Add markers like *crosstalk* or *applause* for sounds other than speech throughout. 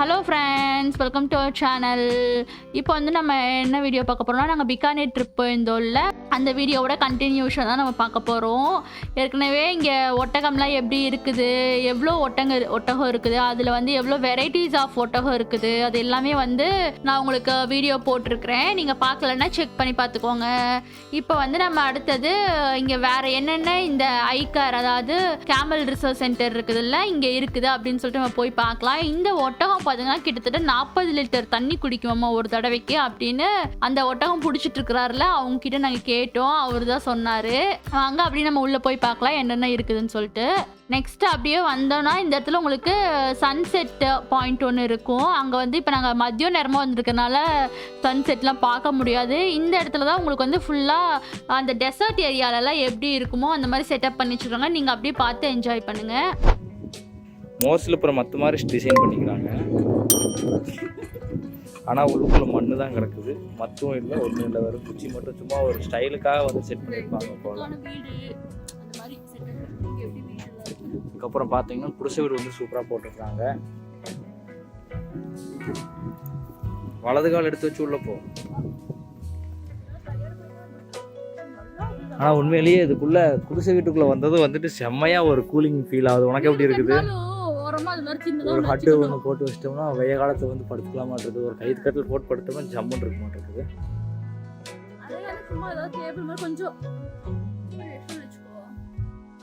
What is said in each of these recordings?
Hello friends welcome to our channel இப்போ வந்து நம்ம என்ன வீடியோ பார்க்க போகிறோம்னா நாங்கள் பிகானேர் ட்ரிப் போயிருந்தோம்ல. அந்த வீடியோவோட கண்டினியூஷன் தான் நம்ம பார்க்க போகிறோம் ஏற்கனவே இங்கே ஒட்டகம்லாம் எப்படி இருக்குது? எவ்வளோ ஒட்டங்க ஒட்டகம் இருக்குது? அதில் வந்து எவ்வளோ வெரைட்டிஸ் ஆஃப் ஒட்டகம் இருக்குது? அது எல்லாமே வந்து நான் உங்களுக்கு வீடியோ போட்டிருக்கிறேன். நீங்கள் பார்க்கலன்னா செக் பண்ணி பார்த்துக்கோங்க. இப்போ வந்து நம்ம அடுத்தது இங்கே வேறு என்னென்ன இந்த ஐகார் அதாவது கேமல் ரிசர்ச் சென்டர் இருக்குதுல்ல இங்கே இருக்குது அப்படின்னு சொல்லிட்டு நம்ம போய் பார்க்கலாம். இந்த ஒட்டகம் பார்த்தீங்கன்னா கிட்டத்தட்ட நாற்பது லிட்டர் தண்ணி குடிக்குமாம்மா ஒரு தடவைக்கு அப்படின்னு அந்த ஒட்டகம் பிடிச்சிட்டு இருக்கிறாருல அவங்க கிட்ட நாங்கள் கேட்டோம் அவர் தான் சொன்னார். வாங்க அப்படியே நம்ம உள்ளே போய் பார்க்கலாம் என்னென்ன இருக்குதுன்னு சொல்லிட்டு. நெக்ஸ்ட் அப்படியே வந்தோம்னா இந்த இடத்துல உங்களுக்கு சன்செட் பாயிண்ட் ஒன்று இருக்கும். அங்கே வந்து இப்போ நாங்கள் மதியம் நேரமாக வந்திருக்கனால சன்செட்லாம் பார்க்க முடியாது. இந்த இடத்துல தான் உங்களுக்கு வந்து ஃபுல்லாக அந்த டெசர்ட் ஏரியாலலாம் எப்படி இருக்குமோ அந்த மாதிரி செட்டப் பண்ணி வச்சுருக்காங்க. நீங்கள் அப்படியே பார்த்து என்ஜாய் பண்ணுங்கள் மோஸ்ட்லி அப்புறம் மற்ற மாதிரி டிசைன் பண்ணிக்கிறாங்க. ஆனால் உள்ளுக்குள்ள மண்ணு தான் கிடக்குது. மத்தும் இல்லை ஒன்றும் இல்லை. வெறும் குச்சி மட்டும் சும்மா ஒரு ஸ்டைலுக்காக வந்து செட் பண்ணியிருப்பாங்க போல. அதுக்கப்புறம் பார்த்தீங்கன்னா குடிசை வீடு வந்து சூப்பராக போட்டிருக்காங்க. வலது கால் எடுத்து வச்சு உள்ள போ. ஆனால் உண்மையிலேயே இதுக்குள்ள குடிசை வீட்டுக்குள்ள வந்ததும் வந்துட்டு செம்மையா ஒரு கூலிங் ஃபீல் ஆகுது. உனக்கு எப்படி இருக்குது? ஒரு ஹட்டு ஒன்று போட்டு வச்சிட்டோம்னா வெய்ய காலத்துல வந்து படுத்துக்கலாம் மாட்டேது ஒரு கை கட்டில் போட்டு படுத்தோம்னா ஜம்முன்னு இருக்க மாட்டேங்குது.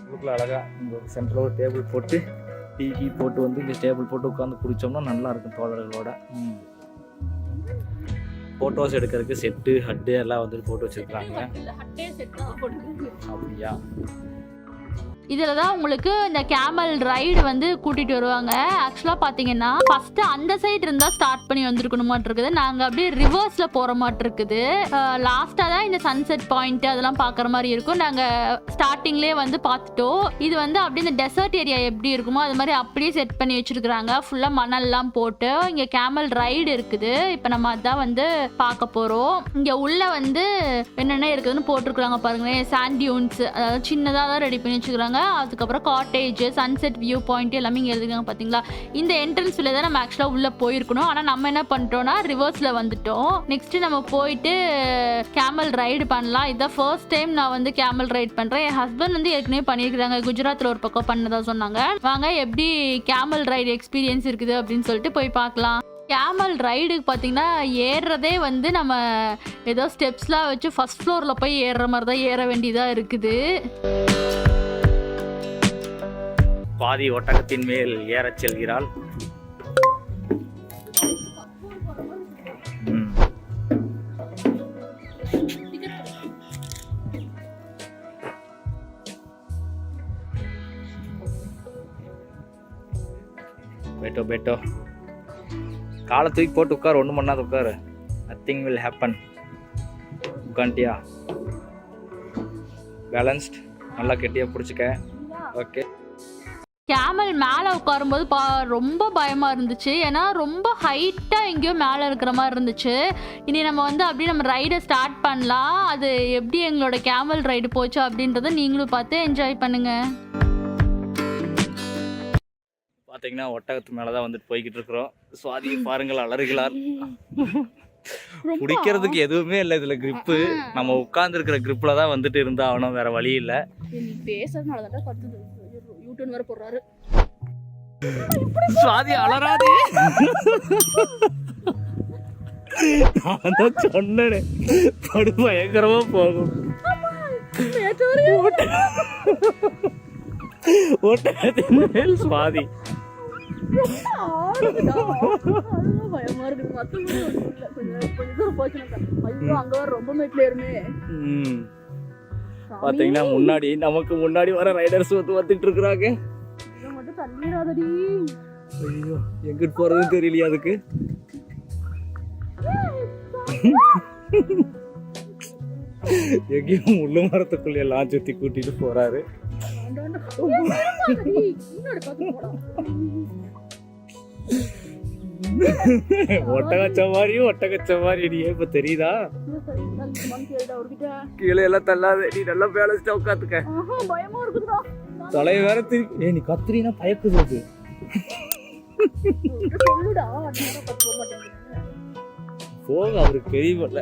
இதுக்குள்ள அழகா இந்த சென்டரில் ஒரு டேபிள் போட்டு டீ டீ போட்டு வந்து இங்கே டேபிள் போட்டு உட்காந்து குடிச்சோம்னா நல்லா இருக்கும் தோழர்களோட. ஃபோட்டோஸ் எடுக்கிறதுக்கு செட்டு ஹட்டு எல்லாம் வந்துட்டு போட்டு வச்சிருக்காங்க அப்படியா? இதில் தான் உங்களுக்கு இந்த கேமல் ரைடு வந்து கூட்டிகிட்டு வருவாங்க. ஆக்சுவலாக பார்த்தீங்கன்னா ஃபஸ்ட்டு அந்த சைடு இருந்தால் ஸ்டார்ட் பண்ணி வந்திருக்கணுமாட்டு இருக்குது நாங்கள் அப்படியே ரிவர்ஸில் போகிற மாட்டு இருக்குது லாஸ்ட்டாக தான் இந்த சன்செட் பாயிண்ட் அதெல்லாம் பார்க்குற மாதிரி இருக்கும். நாங்கள் ஸ்டார்டிங்லேயே வந்து பார்த்துட்டோம் இது வந்து அப்படியே இந்த டெசர்ட் ஏரியா எப்படி இருக்குமோ அது மாதிரி அப்படியே செட் பண்ணி வச்சுருக்குறாங்க. ஃபுல்லாக மணல்லாம் போட்டு இங்கே கேமல் ரைடு இருக்குது. இப்போ நம்ம அதான் வந்து பார்க்க போகிறோம் இங்கே உள்ளே வந்து என்னென்ன இருக்குதுன்னு போட்டிருக்குறாங்க பாருங்களேன். சாண்டியூன்ஸ் அதாவது சின்னதாக தான் ரெடி பண்ணி வச்சுக்கிறாங்க அதுக்கப்புறம் காட்டேஜ் சன்செட் வியூ பாயிண்ட் எல்லாமே இங்கே எழுதிருக்காங்க பார்த்தீங்களா இந்த என்ட்ரன்ஸில் தான் நம்ம ஆக்சுவலாக உள்ளே போயிருக்கணும். ஆனால் நம்ம என்ன பண்ணிட்டோம்னா ரிவர்ஸில் வந்துட்டோம். நெக்ஸ்ட் நம்ம போயிட்டு கேமல் ரைடு பண்ணலாம். இதான் ஃபர்ஸ்ட் டைம் நான் வந்து கேமல் ரைட் பண்ணுறேன் என் ஹஸ்பண்ட் வந்து ஏற்கனவே பண்ணியிருக்கிறாங்க. குஜராத்தில் ஒரு பக்கம் பண்ணதாக சொன்னாங்க. வாங்க எப்படி கேமல் ரைடு எக்ஸ்பீரியன்ஸ் இருக்குது அப்படின்னு சொல்லிட்டு போய் பார்க்கலாம். கேமல் ரைடுக்கு பார்த்தீங்கன்னா ஏறுறதே வந்து நம்ம ஏதோ ஸ்டெப்ஸ்லாம் வச்சு ஃபஸ்ட் ஃப்ளோரில் போய் ஏறுற மாதிரி தான் ஏற வேண்டியதாக இருக்குது. பாதி ஒட்டகத்தின் மேல் ஏறச் செல்கிறாள். பெட்டோ பெட்டோ. காலை தூக்கி போட்டு உட்காரு ஒன்றும் பண்ணாத உட்காரு. நத்திங் வில் ஹேப்பன் உட்காண்டியா? பேலன்ஸ்ட் நல்லா கெட்டியாக பிடிச்சிக்க. ஓகே கேமல் மேலே உட்காரும்போது பா ரொம்ப பயமாக இருந்துச்சு. ஏன்னா ரொம்ப ஹைட்டாக எங்கேயோ மேலே இருக்கிற மாதிரி இருந்துச்சு. இனி நம்ம வந்து அப்படியே நம்ம ரைடை ஸ்டார்ட் பண்ணலாம். அது எப்படி எங்களோட கேமல் ரைடு போச்சு அப்படின்றத நீங்களும் பார்த்து என்ஜாய் பண்ணுங்கள் பார்த்தீங்கன்னா ஒட்டகத்து மேலே தான் வந்துட்டு போய்கிட்டு இருக்கிறோம். சுவாதி பாருங்கள் அலறுகிறார். பிடிக்கிறதுக்கு எதுவுமே இல்லை இதில் grip. நம்ம உட்கார்ந்துருக்கிற gripல தான் வந்துட்டு இருந்தா அவனும் வேற வழி இல்லை. பேசுறதுனால தான் கத்துது யூடியூன் வேறு போடுறாரு. சுவாதி அலறாதே. நான் தான் சொன்னேன் படு பயங்கரமா போகும். ஒட்டகத்தின் மேல் சுவாதி. பயமா இருக்கு. இல்ல. கொஞ்சம் அங்க வர ரொம்ப மெட்ல ஏறுமே. ம் பாத்தீங்கன்னா முன்னாடி நமக்கு முன்னாடி வர ரைடர்ஸ் வந்து வந்துட்டு இருக்கிறாங்க. ஐயோ எங்கிட்டு போறதுன்னு தெரியலையா அதுக்கு. எங்கேயும் முள்ளு மரத்துக்குள்ள எல்லாம் சுத்தி கூட்டிட்டு போறாரு. *laughs* ஆண்டாண்டா. போகாதடி. முன்னாடி பார்த்து போடா. ஒட்டக சவாரி ஒட்டக சவாரி நீ இப்ப தெரியுதா. கீழே எல்லாம் தள்ளாத நீ நல்லா பேலன்ஸ்டா உட்காந்துக்க பயமா இருக்குதுடா வேற திரு ஏ நீ கத்திரினா பயக்குது அது போக அவருக்கு தெரியவில்ல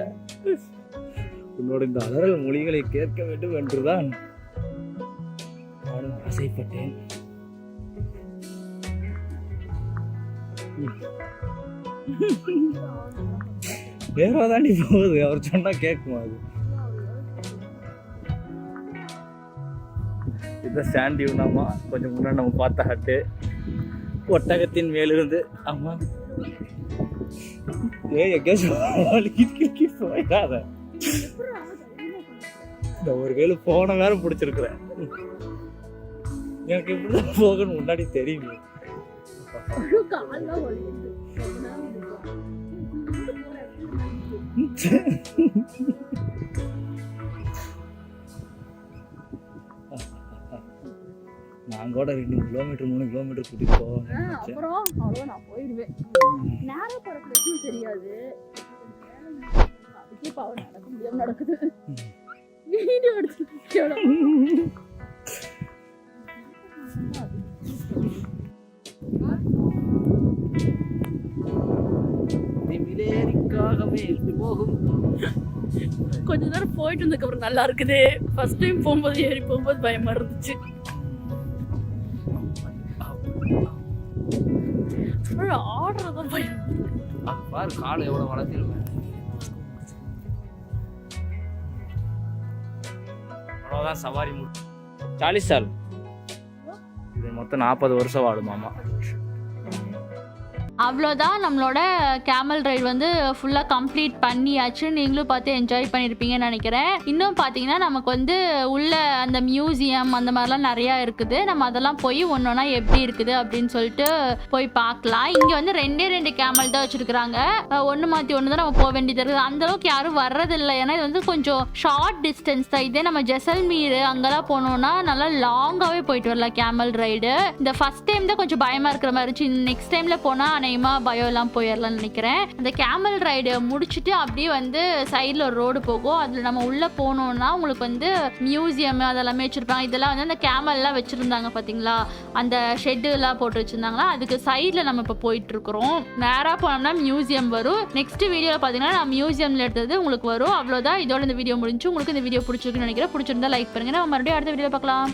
உன்னோட இந்த அலறல் மொழிகளை கேட்க வேண்டும் என்றுதான் நானும் ஆசைப்பட்டேன் வேற தாண்டி போகுது? அவர் சொன்னா கேட்குமா அது? இந்த ஸ்டாண்ட் யூனாமா கொஞ்சம் முன்னாடி நம்ம பார்த்த ஹட்டு ஒட்டகத்தின் மேலிருந்து ஆமா. ஏய் எங்கேயாச்சும் போயிடாத. இந்த ஒரு வேளை போன வேற பிடிச்சிருக்கிறேன் எனக்கு இப்படிதான் போகணும் முன்னாடி தெரியும். நான் கூட ரெண்டு கிலோமீட்டர் மூணு கிலோமீட்டர் கூட்டிட்டு போவேன். அப்புறம் அவ்வளோ நான் போயிடுவேன் நேரம் பறக்கிறது தெரியாது. அதுக்கே பாவம் நடக்க முடியாம நடக்குது. வீடியோ எடுத்து *laughs* திமிலேரிக்காகவே போகும். கொஞ்ச நேரம் போயிட்டு வந்ததுக்கு அப்புறம் நல்லா இருக்குது. ஃபர்ஸ்ட் டைம் போகும்போது ஏறி போகும்போது பயமா இருந்துச்சு. ஆடுறதும் பயம். பாரு காலை எவ்வளவு வளர்த்திருவேன் அவ்வளோதான் சவாரி சாலிஸ் சால் இது மொத்தம் நாற்பது வருஷம் வாழுமாமா அவ்வளோதான் நம்மளோட கேமல் ரைடு வந்து ஃபுல்லாக கம்ப்ளீட் பண்ணியாச்சு. நீங்களும் பார்த்து என்ஜாய் பண்ணியிருப்பீங்கன்னு நினைக்கிறேன். இன்னும் பார்த்தீங்கன்னா நமக்கு வந்து உள்ள அந்த மியூசியம் அந்த மாதிரிலாம் நிறையா இருக்குது. நம்ம அதெல்லாம் போய் ஒன்று ஒன்றா எப்படி இருக்குது அப்படின்னு சொல்லிட்டு போய் பார்க்கலாம். இங்கே வந்து ரெண்டே ரெண்டு கேமல் தான் வச்சுருக்குறாங்க. ஒன்று மாற்றி ஒன்று தான் நம்ம போக வேண்டியது இருக்குது. அந்த அளவுக்கு யாரும் வர்றதில்லை. ஏன்னா இது வந்து கொஞ்சம் ஷார்ட் டிஸ்டன்ஸ் தான். இதே நம்ம ஜெசல்மீர் அங்கெல்லாம் போனோம்னா நல்லா லாங்காகவே போயிட்டு வரலாம் கேமல் ரைடு இந்த ஃபர்ஸ்ட் டைம் தான் கொஞ்சம் பயமாக இருக்கிற மாதிரி இருந்துச்சு. நெக்ஸ்ட் டைமில் போனால் அநேகமாக பயோலாம் போயிடலாம்னு நினைக்கிறேன். அந்த கேமல் ரைடு முடிச்சுட்டு அப்படியே வந்து சைடில் ஒரு ரோடு போகும். அதில் நம்ம உள்ளே போனோம்னா உங்களுக்கு வந்து மியூசியம் அதெல்லாமே வச்சுருப்பாங்க. இதெல்லாம் வந்து அந்த கேமல்லாம் வச்சுருந்தாங்க பார்த்தீங்களா அந்த ஷெட்டுலாம் போட்டு வச்சுருந்தாங்களா? அதுக்கு சைடில் நம்ம இப்போ போயிட்டுருக்குறோம். நேராக போனோம்னா மியூசியம் வரும். நெக்ஸ்ட் வீடியோவில் பார்த்தீங்கன்னா நான் மியூசியமில் எடுத்தது உங்களுக்கு வரும். அவ்வளோதான் இதோட இந்த வீடியோ முடிஞ்சு உங்களுக்கு இந்த வீடியோ பிடிச்சிருக்குன்னு நினைக்கிறேன். பிடிச்சிருந்தா லைக் பண்ணுங்க. நம்ம மறுபடியும் அடுத்த வீடியோ பார்க்கலாம்.